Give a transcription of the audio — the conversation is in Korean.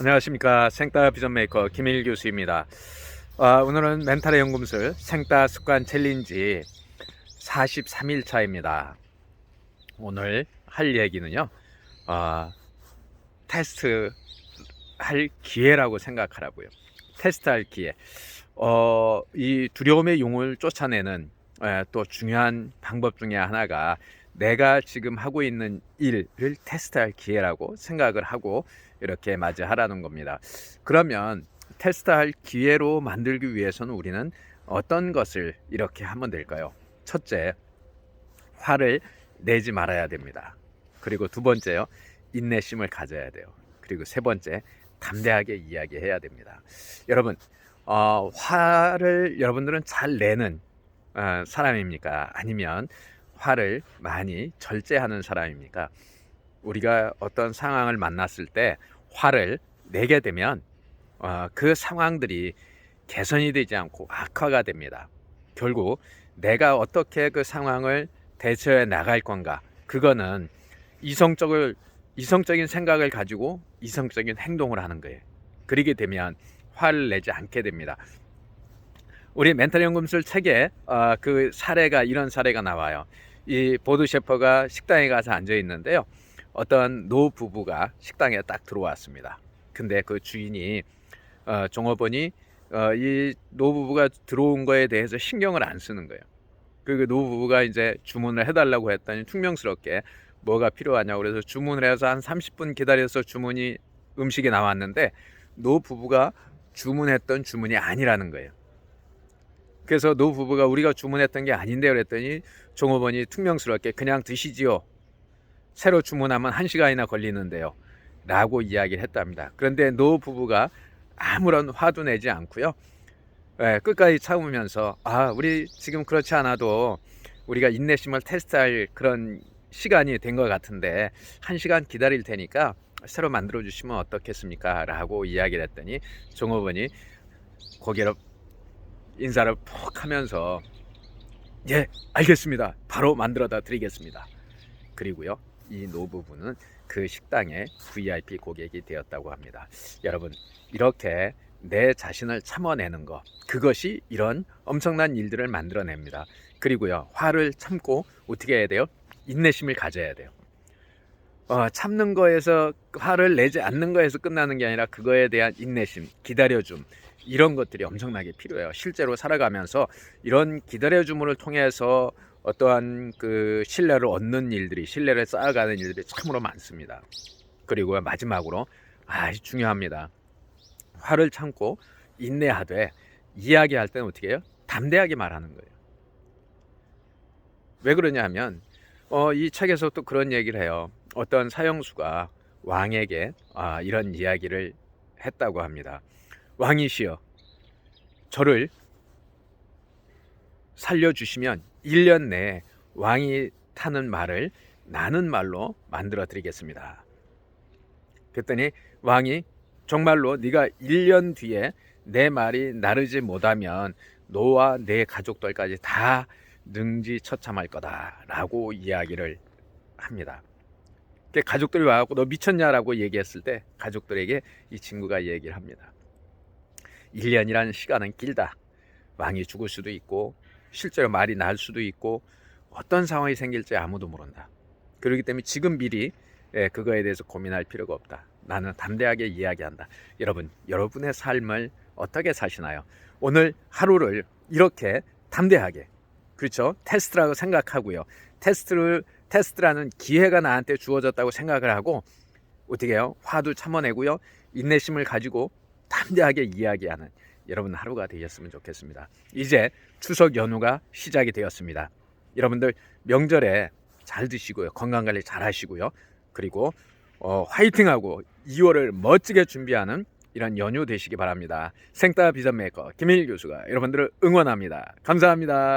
안녕하십니까 생따 비전 메이커 김일 교수입니다. 아, 오늘은 멘탈의 연금술 생따 습관 챌린지 43일 차입니다. 오늘 할 얘기는요, 아, 테스트 할 기회라고 생각하라고요. 테스트 할 기회. 어, 이 두려움의 용을 쫓아내는 에, 또 중요한 방법 중에 하나가 내가 지금 하고 있는 일을 테스트할 기회라고 생각을 하고 이렇게 맞이하라는 겁니다. 그러면 테스트할 기회로 만들기 위해서는 우리는 어떤 것을 이렇게 하면 될까요? 첫째, 화를 내지 말아야 됩니다. 그리고 두 번째요, 인내심을 가져야 돼요. 그리고 세 번째, 담대하게 이야기해야 됩니다. 여러분, 어, 화를 여러분들은 잘 내는 어, 사람입니까? 아니면 화를 많이 절제하는 사람입니까? 우리가 어떤 상황을 만났을 때 화를 내게 되면 어, 그 상황들이 개선이 되지 않고 악화가 됩니다. 결국 내가 어떻게 그 상황을 대처해 나갈 건가 그거는 이성적을 이성적인 생각을 가지고 이성적인 행동을 하는 거예요. 그러게 되면 화를 내지 않게 됩니다. 우리 멘탈 연금술 책에 어, 그 사례가 이런 사례가 나와요. 이 보드 셰퍼가 식당에 가서 앉아 있는데요. 어떤 노 부부가 식당에 딱 들어왔습니다. 근데 그 주인이 어, 종업원이 어, 이 노부부가 들어온 거에 대해서 신경을 안 쓰는 거예요. 그 노부부가 이제 주문을 해달라고 했더니 퉁명스럽게 뭐가 필요하냐고 그래서 주문을 해서 한 30분 기다려서 주문이 음식이 나왔는데 노부부가 주문했던 주문이 아니라는 거예요. 그래서 노부부가 우리가 주문했던 게 아닌데 그랬더니 종업원이 퉁명스럽게 그냥 드시지요. 새로 주문하면 한 시간이나 걸리는데요. 라고 이야기를 했답니다. 그런데 노 부부가 아무런 화도 내지 않고요. 예, 끝까지 참으면서 아, 우리 지금 그렇지 않아도 우리가 인내심을 테스트할 그런 시간이 된 것 같은데 한 시간 기다릴 테니까 새로 만들어 주시면 어떻겠습니까? 라고 이야기를 했더니 종업원이 고개를 인사를 푹 하면서 예, 알겠습니다. 바로 만들어다 드리겠습니다. 그리고요, 이 노부부는 그 식당의 VIP 고객이 되었다고 합니다. 여러분, 이렇게 내 자신을 참아내는 것, 그것이 이런 엄청난 일들을 만들어냅니다. 그리고요, 화를 참고 어떻게 해야 돼요? 인내심을 가져야 돼요. 어, 참는 거에서 화를 내지 않는 거에서 끝나는 게 아니라 그거에 대한 인내심, 기다려줌, 이런 것들이 엄청나게 필요해요. 실제로 살아가면서 이런 기다려줌을 통해서 어떠한 그 신뢰를 얻는 일들이 신뢰를 쌓아가는 일들이 참으로 많습니다. 그리고 마지막으로 아 중요합니다. 화를 참고 인내하되 이야기할 때는 어떻게 해요? 담대하게 말하는 거예요. 왜 그러냐면 어, 이 책에서 또 그런 얘기를 해요. 어떤 사형수가 왕에게 아, 이런 이야기를 했다고 합니다. 왕이시여, 저를 살려주시면 1년 내에 왕이 타는 말을 나는 말로 만들어 드리겠습니다. 그랬더니 왕이 정말로 네가 1년 뒤에 내 말이 나르지 못하면 너와 내 가족들까지 다 능지처참할 거다라고 이야기를 합니다. 가족들이 와갖고 너 미쳤냐라고 얘기했을 때 가족들에게 이 친구가 얘기를 합니다. 1년이라는 시간은 길다. 왕이 죽을 수도 있고 실제로 말이 날 수도 있고 어떤 상황이 생길지 아무도 모른다. 그렇기 때문에 지금 미리 예, 그거에 대해서 고민할 필요가 없다. 나는 담대하게 이야기한다. 여러분, 여러분의 삶을 어떻게 사시나요? 오늘 하루를 이렇게 담대하게 그렇죠? 테스트라고 생각하고요. 테스트를 테스트라는 기회가 나한테 주어졌다고 생각을 하고 어떻게 해요? 화도 참아내고요. 인내심을 가지고 담대하게 이야기하는 여러분 하루가 되셨으면 좋겠습니다. 이제 추석 연휴가 시작이 되었습니다. 여러분들 명절에 잘 드시고요. 건강 관리 잘 하시고요. 그리고 어, 화이팅하고 2월을 멋지게 준비하는 이런 연휴 되시기 바랍니다. 생따 비전 메이커 김일 교수가 여러분들을 응원합니다. 감사합니다.